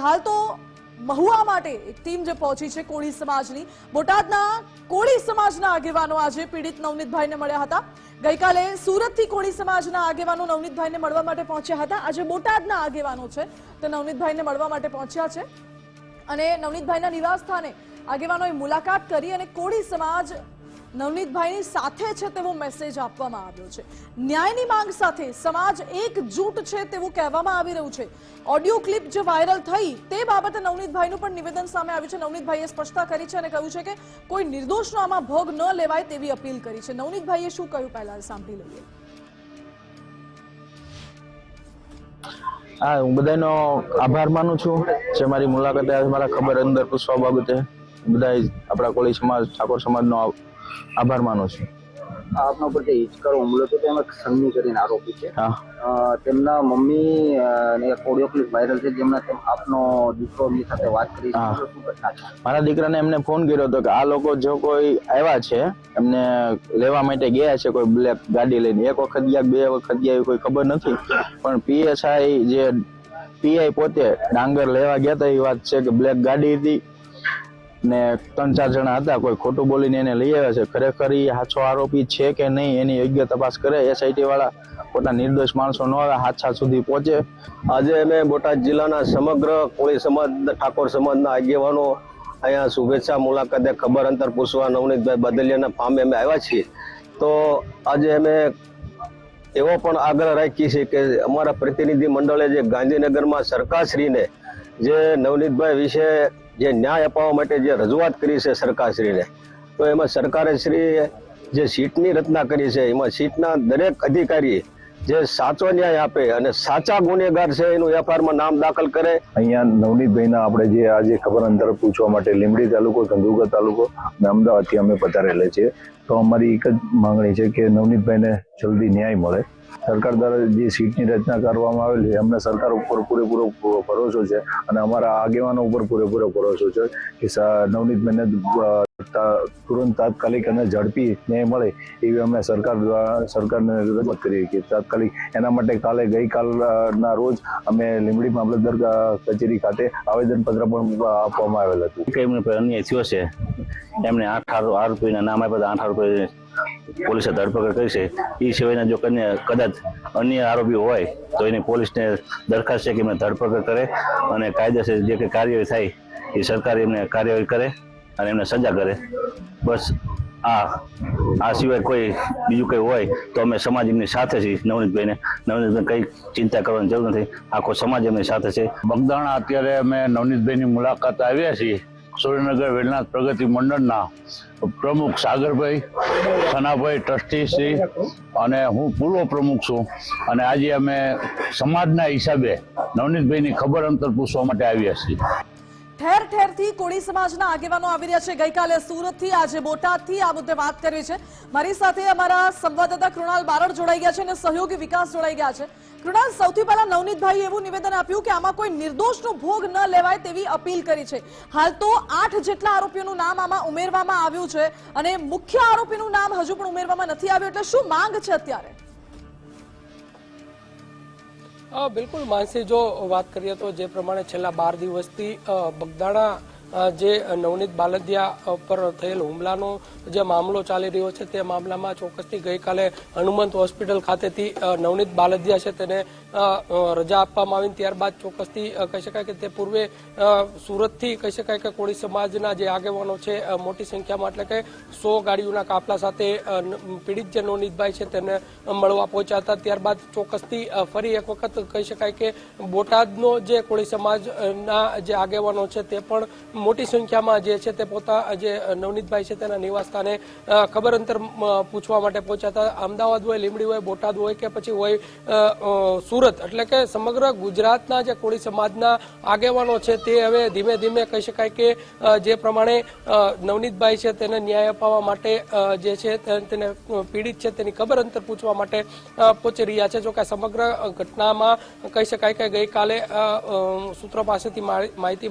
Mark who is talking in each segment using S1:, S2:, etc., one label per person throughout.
S1: હાલ તો મહુવા માટે એક ટીમ જે પહોંચી છે કોળી સમાજની. બોટાદના કોળી સમાજના આગેવાનો આજે પીડિત નવનીતભાઈને મળ્યા હતા. ગઈકાલે સુરતથી કોળી સમાજના આગેવાનો નવનીતભાઈને મળવા માટે પહોંચ્યા હતા. આજે બોટાદના આગેવાનો છે, તે નવનીતભાઈને મળવા માટે પહોંચ્યા છે. અને નવનીતભાઈના નિવાસ સ્થાને આગેવાનોએ મુલાકાત કરી અને કોળી સમાજ નવનીતભાઈની સાથે છે તેવો મેસેજ આપવામાં આવ્યો છે. ન્યાયની માંગ સાથે સમાજ એકજૂટ છે તેવું કહેવામાં આવી રહ્યું છે. ઓડિયો ક્લિપ જે વાયરલ થઈ તે બાબતે નવનીતભાઈનું પણ નિવેદન સામે આવ્યું છે. નવનીતભાઈએ સ્પષ્ટતા કરી છે અને કહ્યું છે કે કોઈ નિર્દોષનો આમાં ભોગ ન લેવાય તેવી અપીલ કરી છે. નવનીતભાઈએ શું કહ્યું પહેલા સાંભળી લઈએ.
S2: હા, હું બધાનો આભાર માનું છું જે મારી મુલાકાતે મારા ખબર અંદર પૂછવા બાબતે. બધા આપણા કોળી સમાજ, ઠાકોર સમાજનો આભાર માનું છું.
S3: આપના ઉપર જે હિચકારો હુમલો થયો તેમાં એક સંઘની કરીને આરોપી છે. તેમના મમ્મી ને એક ઓડિયો ક્લિપ વાયરલ છે જેમના તેમ આપનો દીકરો એમની સાથે વાત કરી
S2: મારા દીકરાને એમને ફોન કર્યો હતો કે આ લોકો જો કોઈ આવ્યા છે એમને લેવા માટે ગયા છે કોઈ બ્લેક ગાડી લઈને. એક વખત ગયા બે વખત ગયા એવી કોઈ ખબર નથી. પણ પીએસઆઈ જે પીઆઈ પોતે ડાંગર લેવા ગયા હતા એ વાત છે કે બ્લેક ગાડી હતી ને ત્રણ ચાર જણા હતા, કોઈ ખોટું બોલીને એને લઈ આવ્યા છે. ખરેખર એ સાચો આરોપી છે કે નહીં એની યોગ્ય તપાસ કરે એસઆઈટી વાળા પોતાના નિર્દોષ માણસો ન હાથા સુધી પહોંચે.
S4: આજે અમે બોટાદ જિલ્લાના સમગ્ર કોળી સમાજ, ઠાકોર સમાજના આગેવાનો અહીંયા શુભેચ્છા, મુલાકાતે ખબર, અંતર પૂછવા, નવનીતભાઈ બદલિયાના ફામે અમે આવ્યા છીએ. તો આજે અમે એવો પણ આગ્રહ રાખીએ છીએ કે અમારા પ્રતિનિધિ મંડળે જે ગાંધીનગરમાં સરકારશ્રીને જે નવનીતભાઈ વિશે જે ન્યાય અપાવવા માટે જે રજૂઆત કરી છે સરકારશ્રીને, તો એમાં સરકારશ્રીએ જે સીટની રચના કરી છે, એમાં સીટના દરેક અધિકારી જે સાચો ન્યાય આપે અને સાચા ગુનેગાર છે એનું એફઆઈઆરમાં નામ દાખલ કરે.
S5: અહીંયા નવનીતભાઈના આપણે જે આજે ખબર અંતર પૂછવા માટે લીંબડી તાલુકો ધંધુકા તાલુકો અને અમદાવાદથી અમે પધારેલા છીએ. તો અમારી એક જ માંગણી છે કે નવનીતભાઈને જલ્દી ન્યાય મળે. સરકાર દ્વારા જે સીટની રચના કરવામાં આવેલી અમને સરકાર ઉપર પૂરેપૂરો ભરોસો છે અને અમારા આગેવાનો ઉપર પૂરેપૂરો ભરોસો છે કે સા- નવનીતભાઈને અ, તા- તુરંત તાત્કાલિક અને ઝડપી ન્યાય મળે એવી અમે સરકાર દ્વારા, સરકારને રજૂઆત કરી કે તાત્કાલિક એના માટે કાલે ગઈકાલના રોજ અમે લીંબડી મામલતદાર કચેરી ખાતે આવેદનપત્ર પણ આપવામાં આવેલ હતું.
S6: એમને અન્ય થયો છે એમને આઠ આરો- આરોપીના નામ આપ્યા આઠ આરોપી પોલીસે ધરપકડ કરી છે. એ સિવાયના જો કદાચ અન્ય આરોપીઓ હોય, તો એની પોલીસને દરખાસ્ત છે કે એમને ધરપકડ કરે અને કાયદેસર જે કે કાર્યવાહી થાય, એ સરકાર એમને કાર્યવાહી કરે. અને એમને સજા કરે. બસ આ આ સિવાય કોઈ બીજું કંઈ હોય તો અમે સમાજ એમની સાથે છીએ. નવનીતભાઈને નવનીતભાઈ કંઈ ચિંતા કરવાની જરૂર નથી. આખો સમાજ એમની સાથે છે.
S7: બગદાણા અત્યારે અમે નવનીતભાઈની મુલાકાત આવ્યા છીએ. સુરેન્દ્રનગર વેલનાથ પ્રગતિ મંડળના પ્રમુખ સાગરભાઈ સનાભાઈ ટ્રસ્ટી શ્રી અને હું પૂર્વ પ્રમુખ છું. અને આજે અમે સમાજના હિસાબે નવનીતભાઈની ખબર અંતર પૂછવા માટે આવ્યા છીએ.
S1: ઠેર ઠેરથી કોળી સમાજના આગેવાનો આવી રહ્યા છે. ગઈકાલે સુરતથી, આજે બોટાદથી આ મુદ્દે વાત કરી છે. મારી સાથે અમારા સંવાદદાતા કૃણાલ બારડ જોડાઈ ગયા છે અને સહયોગી વિકાસ જોડાઈ ગયા છે. કૃણાલ, સૌથી પહેલા નવનીતભાઈએ એવું નિવેદન આપ્યું કે આમાં કોઈ નિર્દોષનો ભોગ ન લેવાય તેવી અપીલ કરી છે. હાલ તો આઠ જેટલા આરોપીઓનું નામ આમાં ઉમેરવામાં આવ્યું છે અને મુખ્ય આરોપીનું નામ હજુ પણ ઉમેરવામાં નથી આવ્યું, એટલે શું માંગ છે અત્યારે?
S8: બિલકુલ માનસી જો વાત કરીએ તો જે પ્રમાણે છેલ્લા બાર દિવસથી બગદાણા જે નવનીત બાલદિયા પર થયેલ હુમલાનો જે મામલો ચાલી રહ્યો છે, તે મામલામાં ચોક્કસથી ગઈકાલે હનુમંત હોસ્પિટલ ખાતેથી નવનીત બાલદિયા છે તેને રજા આપવામાં આવી ત્યારબાદ ચોક્કસથી કહી શકાય કે તે પૂર્વે સુરતથી કહી શકાય કે કોળી સમાજના જે આગેવાનો છે મોટી સંખ્યામાં, એટલે કે સો ગાડીઓના કાફલા સાથે પીડિત જે નવનીતભાઈ છે તેને મળવા પહોંચ્યા હતા. ત્યારબાદ ચોક્કસથી ફરી એક વખત કહી શકાય કે બોટાદનો જે કોળી સમાજના જે આગેવાનો છે તે પણ મોટી સંખ્યામાં જે છે તે પોતા, જે નવનીતભાઈ છે તેના નિવાસસ્થાને ખબર અંતર પૂછવા માટે પહોંચ્યા હતા. અમદાવાદ હોય લીમડી હોય, બોટાદ હોય કે પછી હોય સુરત. એટલે કે સમગ્ર ગુજરાતના જે કોળી સમાજના આગેવાનો છે તે હવે ધીમે ધીમે કહી શકાય કે જે પ્રમાણે નવનીતભાઈ છે તેને ન્યાય અપાવવા માટે જે છે તેને પીડિત છે તેની ખબર અંતર પૂછવા માટે પહોંચી રહ્યા છે. જોકે સમગ્ર ઘટનામાં કહી શકાય કે ગઈકાલે સૂત્રો પાસેથી માહિ- માહિતી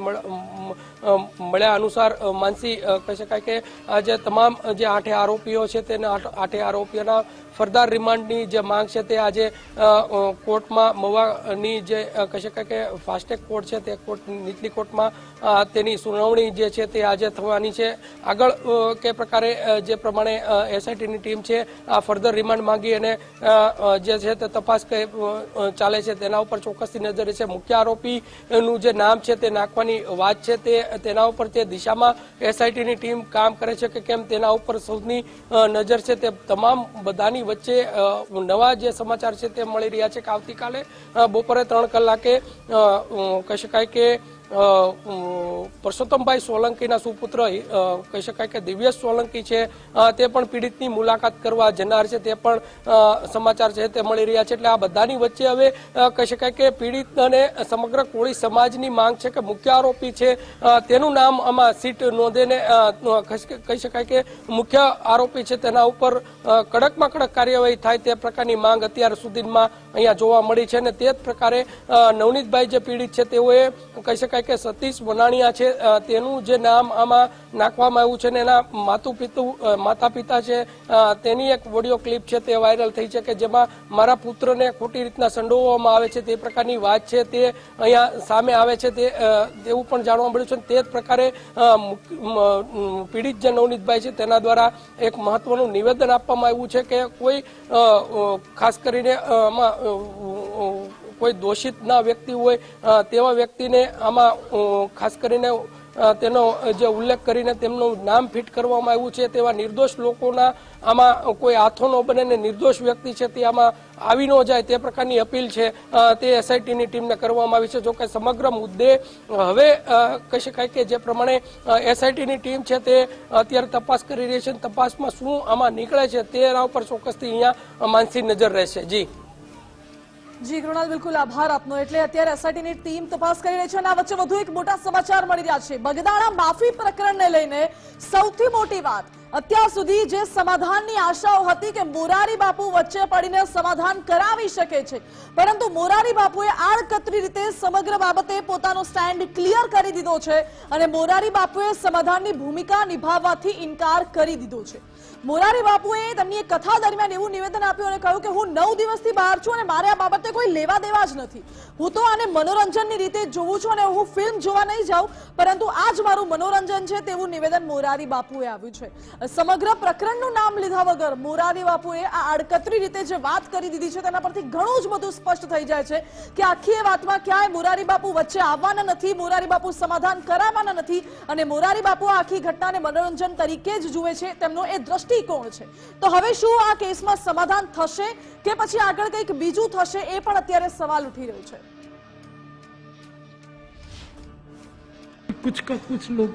S8: મળ્યા અનુસાર માનસી કહી શકાય કે આજે તમામ જે આઠે આરોપીઓ છે, તેના આઠે આરોપીઓના ફરદાર રિમાન્ડની જે માંગ છે તે આજે કોર્ટમાં મવાની જે કહી શકાય કે ફાસ્ટેગ કોર્ટ છે તે કોર્ટ, નીચલી કોર્ટમાં તેની સુનાવણી જે છે તે આજે થવાની છે. આગળ કે પ્રકારે જે પ્રમાણે એસઆઈટીની ટીમ છે, આ ફર્ધર રિમાન્ડ માંગી અને જે છે તે તપાસ ચાલે છે તેના ઉપર ચોક્કસથી નજર છે મુખ્ય આરોપીનું જે નામ છે તે નાખવાની વાત છે તે, તેના ઉપર તે દિશામાં એસઆઈટીની ટીમ કામ કરે છે કે કેમ તેના ઉપર સૌની નજર છે તે તમામ બધાની વચ્ચે નવા જે સમાચાર છે તે મળી રહ્યા છે કે આવતીકાલે બપોરે ત્રણ કલાકે કહી શકાય કે પરસોત્તમભાઈ સોલંકીના સુપુત્ર કહી શકાય કે દિવ્યેશ સોલંકી છે. તે પણ પીડિતની મુલાકાત કરવા જનાર છે. તે પણ સમાચાર છે તે મળી રહ્યા છે. એટલે આ બધાની વચ્ચે હવે કહી શકાય કે પીડિત અને સમગ્ર કોળી સમાજની માંગ છે કે મુખ્ય આરોપી છે. તેનું નામ આમાં સીટ નોંધીને કહી શકાય કે મુખ્ય આરોપી છે તેના ઉપર કડકમાં કડક કાર્યવાહી થાય તે પ્રકારની માંગ અત્યાર સુધીમાં અહીંયા જોવા મળી છે. અને તે જ પ્રકારે નવનીતભાઈ જે પીડિત છે તેઓએ, કહી શકાય કે સતીશ વનાણીયા છે તેનું જે નામ આમાં નાખવામાં આવ્યું છે ને એના માતુ પિતુ માતા પિતા છે તેની એક ઓડિયો ક્લિપ છે તે વાયરલ થઈ છે કે જેમાં મારા પુત્રને ખોટી રીતના સંડોવવામાં આવે છે, તે પ્રકારની વાત છે, તે અહીંયા સામે આવે છે, તે તેવું પણ જાણવા મળ્યું છે તે જ પ્રકારે પીડિત જે નવનીતભાઈ છે તેના દ્વારા એક મહત્વનું નિવેદન આપવામાં આવ્યું છે કે કોઈ ખાસ કરીને આમાં કોઈ દોષિત ના વ્યક્તિ હોય તેવા વ્યક્તિને આમાં ખાસ કરીને તેનો જે ઉલ્લેખ કરીને તેમનું નામ ફિટ કરવામાં આવ્યું છે, તેવા નિર્દોષ લોકોના આમાં કોઈ હાથો ન બને ને નિર્દોષ વ્યક્તિ છે તે આમાં આવી ન જાય, તે પ્રકારની અપીલ છે તે એસઆઈટીની ટીમને કરવામાં આવી છે. જોકે સમગ્ર મુદ્દે હવે કહી શકાય કે જે પ્રમાણે એસઆઈટીની ટીમ છે તે અત્યારે તપાસ કરી રહી છે તપાસમાં શું આમાં નીકળે છે તેના ઉપર ચોક્કસથી અહીંયા માનસી નજર રહેશે. જી.
S1: જી, કૃણાલ, બિલકુલ આભાર આપનો. એટલે અત્યારે એસઆઈટીની ટીમ તપાસ કરી રહી છે અને આ વચ્ચે વધુ એક મોટા સમાચાર મળી રહ્યા છે. બગદાણા માફી પ્રકરણને લઈને સૌથી મોટી વાત. અત્યાર સુધી જે સમાધાનની આશાઓ હતી કે મોરારી બાપુ વચ્ચે પડીને સમાધાન કરાવી શકે છે, પરંતુ મોરારી બાપુએ આડકતરી રીતે સમગ્ર બાબતે પોતાનો સ્ટેન્ડ ક્લિયર કરી દીધો છે અને મોરારી બાપુએ સમાધાનની ભૂમિકા નિભાવવાથી ઇનકાર કરી દીધો છે. મોરારી બાપુએ તેમની એક કથા દરમિયાન એવું નિવેદન આપ્યું અને કહ્યું કે હું નવ દિવસથી બહાર છું અને મારે આ બાબતે કોઈ લેવા દેવા જ નથી. હું તો આને મનોરંજનની રીતે જોઉં છું અને હું ફિલ્મ જોવા નહીં જાઉં, પરંતુ આ જ મારું મનોરંજન છે તેવું નિવેદન મોરારી બાપુએ આવ્યું છે. સમગ્ર પ્રકરણનું નામ લીધા વગર મોરારી બાપુએ આ આડકતરી રીતે જે વાત કરી દીધી છે તેના પરથી ઘણું જ બધું સ્પષ્ટ થઈ જાય છે કે આખી એ વાતમાં ક્યાંય મોરારી બાપુ વચ્ચે આવવાના નથી મોરારી બાપુ સમાધાન કરાવવાના નથી અને મોરારી બાપુ આખી ઘટનાને મનોરંજન તરીકે જ જુએ છે. તેમનો એ દ્રષ્ટિકોણ છે તો હવે શું આ કેસમાં સમાધાન થશે કે પછી આગળ કંઈક બીજું થશે એ પણ અત્યારે સવાલ ઉઠી રહ્યો છે
S9: कुछ का कुछ लोग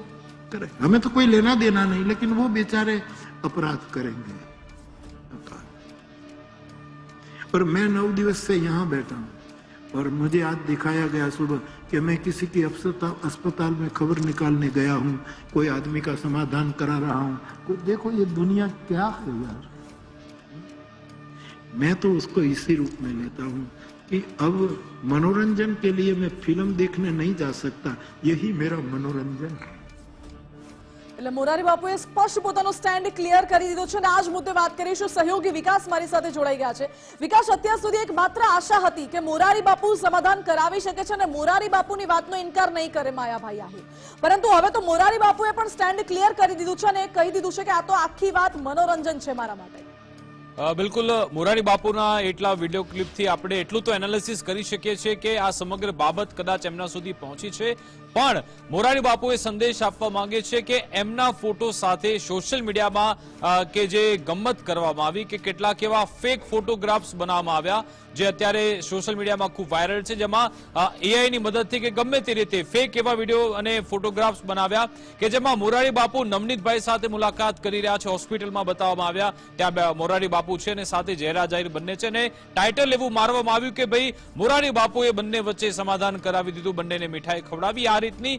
S9: करें हमें तो कोई लेना देना नहीं लेकिन वो बेचारे अपराध करेंगे और मैं नौ दिवस से यहाँ बैठा हूँ और मुझे आज दिखाया गया सुबह कि मैं किसी की अस्पताल में खबर निकालने गया हूँ, कोई आदमी का समाधान करा रहा हूँ। देखो ये दुनिया क्या है यार। मैं तो उसको इसी रूप में लेता हूँ कि अब मनोरंजन के लिए मैं फ़िल्म देखने नहीं जा सकता। यही मेरा मनोरंजन है।
S1: એટલે મોરારી બાપુએ સ્પષ્ટ પોતાનો સ્ટેન્ડ ક્લિયર કરી દીધો છે અને આ જ મુદ્દે વાત કરીશું. સહયોગી વિકાસ મારી સાથે જોડાઈ ગયા છે. વિકાસ, અત્યાર સુધી એક માત્ર આશા હતી કે મોરારી બાપુ સમાધાન કરાવી શકે છે અને મોરારી બાપુની વાતનો ઇનકાર નહીં કરે માયાભાઈ આહિર. પરંતુ હવે તો મોરારી બાપુએ પણ સ્ટેન્ડ ક્લિયર કરી દીધું છે અને કહી દીધું છે કે આ તો આખી વાત મનોરંજન છે મારા માટે.
S10: બિલકુલ, મોરારી બાપુના એટલા વીડિયો ક્લિપથી આપણે એટલું તો એનાલિસિસ કરી શકીએ છીએ કે આ સમગ્ર બાબત કદાચ એમના સુધી પહોંચી છે. પણ મોરારી બાપુએ સંદેશ આપવા માંગે છે કે એમના ફોટો સાથે સોશિયલ મીડિયામાં કે જે ગમ્મત કરવામાં આવી કે કેટલાક એવા ફેક ફોટોગ્રાફ્સ બનાવવામાં આવ્યા, જે અત્યારે સોશિયલ મીડિયામાં ખૂબ વાયરલ છે, જેમાં એઆઈની મદદથી કે ગમે તે રીતે ફેક એવા વીડિયો અને ફોટોગ્રાફ્સ બનાવ્યા કે જેમાં મોરારી બાપુ નવનીતભાઈ સાથે મુલાકાત કરી રહ્યા છે હોસ્પિટલમાં બતાવવામાં આવ્યા. ત્યાં મોરારી બાપુ બાપુ છે અને સાથે જયરાજ આહિર બંને છે ને ટાઇટલ એવું મારવામાં આવ્યું કે ભાઈ મોરારી બાપુએ બંને વચ્ચે સમાધાન કરાવી દીધું, બંનેને મીઠાઈ ખવડાવી. આ રીતની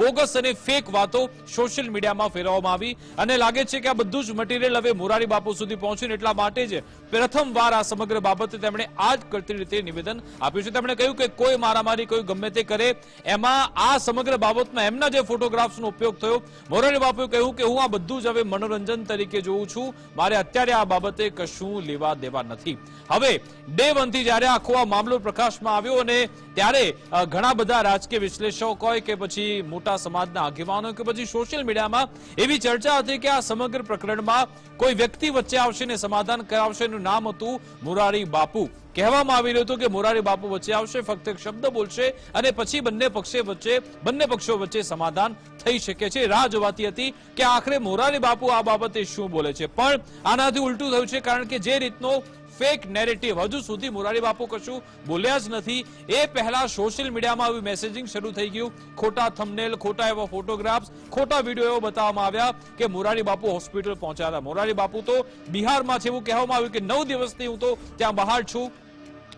S10: બોગસ અને ફેક વાતો સોશિયલ મીડિયામાં ફેરવવામાં આવી અને લાગે છે કે આ બધું જ મટીરિયલ હવે મોરારી બાપુ સુધી પહોંચ્યું એટલા માટે જ પ્રથમવાર આ સમગ્ર બાબતે તેમણે આ જ કરતી રીતે નિવેદન આપ્યું છે. તેમણે કહ્યું કે કોઈ મારામારી, કોઈ ગમે તે કરે, એમાં આ સમગ્ર બાબતમાં એમના જે ફોટોગ્રાફ્સનો ઉપયોગ થયો, મોરારી બાપુએ કહ્યું કે હું આ બધું જ હવે મનોરંજન તરીકે જોઉં છું. મારે અત્યારે આ બાબતે કશું લેવા દેવા નથી. હવે ડે વનથી જ્યારે આખો આ મામલો પ્રકાશમાં આવ્યો અને ત્યારે ઘણા બધા રાજકીય વિશ્લેષકો કે પછી મોટા સમાજના આગેવાનો કે પછી સોશિયલ મીડિયામાં એવી ચર્ચા હતી કે આ સમગ્ર પ્રકરણમાં કોઈ વ્યક્તિ વચ્ચે આવશે ને સમાધાન કરાવશે એનું નામ હતું મુરારી બાપુ. કહેવામાં આવી રહ્યું હતું કે મોરારી બાપુ વચ્ચે આવશે, ફક્ત એક શબ્દ બોલશે અને પછી બંને પક્ષે વચ્ચે, બંને પક્ષો વચ્ચે સમાધાન થઈ શકે છે. રાહ જોવાતી હતી કે આખરે મોરારી બાપુ આ બાબતે શું બોલે છે. પણ આનાથી ઉલટું થયું છે કારણ કે જે રીતનો ફેક નેરેટિવ હજુ સુધી મોરારી બાપુ કશું બોલ્યા જ નથી. એ પહેલા સોશિયલ મીડિયામાં આવી મેસેજિંગ શરૂ થઈ ગયું. ખોટા થંબનેલ ખોટા એવા ફોટોગ્રાફ્સ ખોટા વીડિયો એવો બતાવવામાં આવ્યા કે મોરારી બાપુ હોસ્પિટલ પહોંચ્યા હતા. મોરારી બાપુ તો બિહારમાં છે એવું કહેવામાં આવ્યું કે નવ દિવસથી હું તો ત્યાં બહાર છું.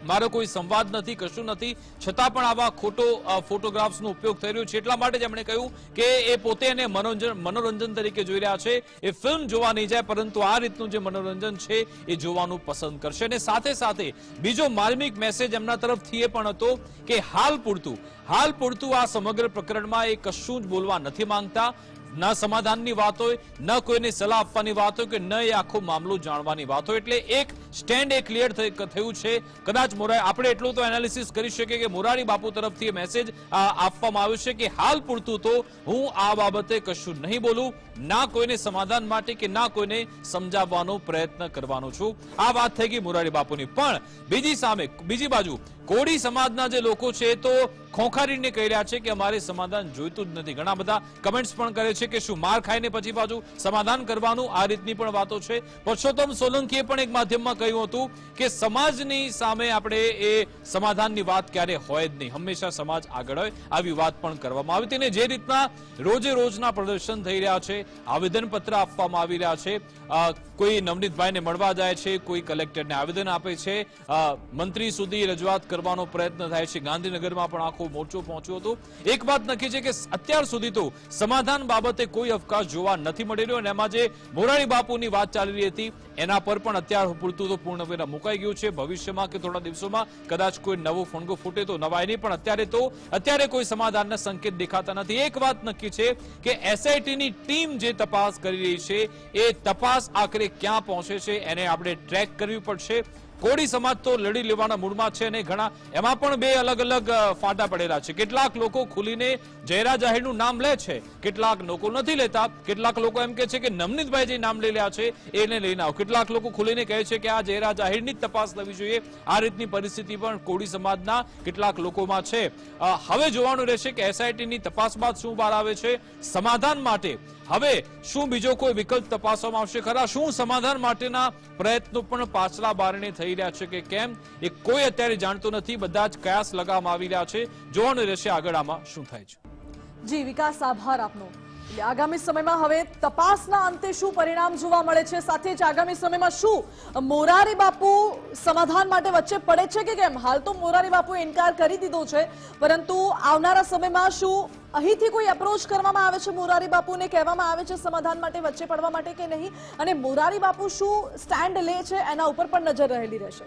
S10: મારો કોઈ સંવાદ નથી, કશું નથી. છતાં પણ આવા ખોટો ફોટોગ્રાફ્સનો ઉપયોગ થઈ રહ્યો છે. એટલા માટે જ એમણે કહ્યું કે એ પોતે એને મનોરંજન મનોરંજન તરીકે જોઈ રહ્યા છે. એ ફિલ્મ જોવા નહીં જાય, પરંતુ આ રીતનું જે મનોરંજન છે એ જોવાનું પસંદ કરશે. અને સાથે સાથે બીજો માર્મિક મેસેજ એમના તરફથી એ પણ હતો કે હાલ પૂરતું હાલ પૂરતું આ સમગ્ર પ્રકરણમાં એ કશું જ બોલવા નથી માંગતા. ન સમાધાનની વાત હોય, ન કોઈને સલાહ આપવાની વાત હોય કે ન એ આખો મામલો જાણવાની વાત હોય. એટલે એક સ્ટેન્ડ એ ક્લિયર થયું છે. કદાચ મોરારી આપણે એટલું તો એનાલિસિસ કરી શકીએ કે મોરારી બાપુ તરફથી મેસેજ આપવામાં આવ્યો છે કે હાલ પૂરતું તો હું આ બાબતે કશું નહીં બોલું, ના કોઈને સમાધાન માટે કે ના કોઈને સમજાવવાનો પ્રયત્ન કરવાનો છું. આ વાત થઈ ગઈ મોરારી બાપુની. પણ બીજી સામે, બીજી બાજુ કોળી સમાજના જે લોકો છે તો ખોખારીને કહી રહ્યા છે કે અમારે સમાધાન જોઈતું જ નથી. ઘણા બધા કમેન્ટ્સ પણ કરે છે કે શું માર ખાઈને પછી પાછું સમાધાન કરવાનું આ રીતની પણ વાતો છે. પરસોત્તમ સોલંકીએ પણ એક માધ્યમમાં કહ્યું હતું કે સમાજની સામે આપણે એ સમાધાનની વાત ક્યારે હોય જ નહીં. હંમેશા સમાજ આગળ હોય આવી વાત પણ કરવામાં આવી. હતી અને જે રીતના રોજે રોજના પ્રદર્શન થઈ રહ્યા છે, આવેદનપત્ર આપવામાં આવી રહ્યા છે કોઈ નવનીતભાઈને મળવા જાય છે, કોઈ કલેક્ટરને આવેદન આપે છે મંત્રી સુધી રજૂઆત કરવાનો પ્રયત્ન થાય છે. ગાંધીનગરમાં પણ આખો મોરચો પહોંચ્યો હતો. એક વાત નક્કી છે કે અત્યાર સુધી તો સમાધાન બાબતે કોઈ અવકાશ જોવા નથી મળી રહ્યો અને એમાં જે મોરારી બાપુની વાત ચાલી રહી હતી, એના પર પણ અત્યાર પૂરતું તો પૂર્ણવિરામ મુકાઈ ગયું છે. ભવિષ્યમાં કે થોડા દિવસોમાં કદાચ કોઈ નવો ફણગો ફૂટે તો નવાય નહીં, પણ અત્યારે તો અત્યારે કોઈ સમાધાનના સંકેત દેખાતા નથી. એક વાત નક્કી છે કે એસઆઈટીની ટીમ જે તપાસ કરી રહી છે, એ તપાસ આખરે ક્યાં પહોંચે છે, એને આપણે ટ્રેક કરવી પડશે. કોળી સમાજ તો લડી લેવાના મૂડમાં છે અને ઘણા. એમાં પણ બે અલગ અલગ ફાટા પડેલા છે. કેટલાક લોકો ખુલીને જયરા જાહેરનું નામ લે છે. કેટલાક લોકો નથી લેતા. કેટલાક લોકો એમ કે છે કે નવનીતભાઈ જે નામ લઈ રહ્યા છે, એને લઈને આવો. કેટલાક લોકો ખુલીને કહે છે કે આ જયરા જાહેરની જ તપાસ થવી જોઈએ. આ રીતની પરિસ્થિતિ પણ કોળી સમાજના કેટલાક લોકોમાં છે. હવે જોવાનું રહેશે કે એસઆઈટીની તપાસ બાદ શું બહાર આવે છે. સમાધાન માટે હવે શું બીજો કોઈ વિકલ્પ તપાસવામાં આવશે? ખરા, શું સમાધાન માટેના પ્રયત્નો પણ પાછલા બારણે થઈ રહ્યા છે કે કેમ? એ કોઈ અત્યારે જાણતું નથી. બધા જ કયાસ લગાવવામાં આવી રહ્યા છે. જોવાનું રહેશે આગળ આમાં શું થાય છે.
S1: જી, વિકાસ, આભાર આપનો. એટલે આગામી સમયમાં હવે તપાસના અંતે શું પરિણામ જોવા મળે છે? સાથે જ આગામી સમયમાં શું મોરારી બાપુ સમાધાન માટે વચ્ચે પડે છે કે કેમ? હાલ તો મોરારી બાપુએ ઇનકાર કરી દીધો છે, પરંતુ આવનારા સમયમાં શું અહીંથી કોઈ એપ્રોચ કરવામાં આવે છે મોરારી બાપુને? કહેવામાં આવે છે સમાધાન માટે વચ્ચે પડવા માટે કે નહીં? અને મોરારી બાપુ શું સ્ટેન્ડ લે છે? એના ઉપર પણ નજર રહેલી રહેશે.